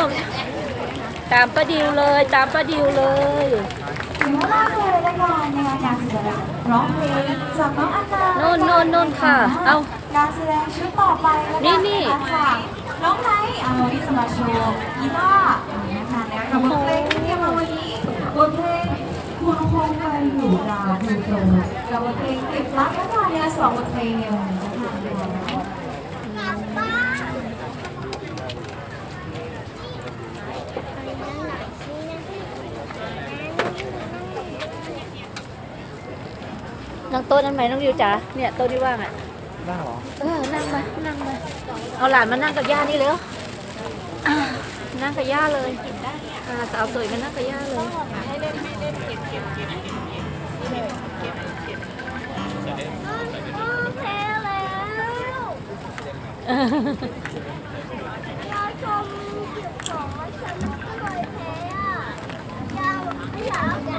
วตามป้าดิวเลย ตามป้าดิวเลยถึงเวลาเลยละกันในการแสดงร้องเพลงจากน้องอันนาโน่นโน่นโน่นค่ะ เอาการแสดงชุดต่อไปละกันนี่นี่ค่ะน้องไนท์เอาวันนี้จะมาโชว์กีตาร์นะคะในกับบทเพลงที่เรียกว่าวันนี้บทเพลงคุณคงเคยอยู่ราวดูโตกับบทเพลงเก็บรักนะคะเนี่ยสองบทเพลงในวันนี้ค่ะ นั่งโต๊ะนั้นไหมน้องยิวจ๋าเนี่ยโต๊ะที่ว่างอะได้เหรอเออนั่งมานั่งมาเอาหลานมานั่งกับย่านี่เลยนั่งกับย่าเลยอ่าสาวสวยมานั่งกับย่าเลยชมเก็บสองฉันก็เลยแพ้อะยาไม่อยาก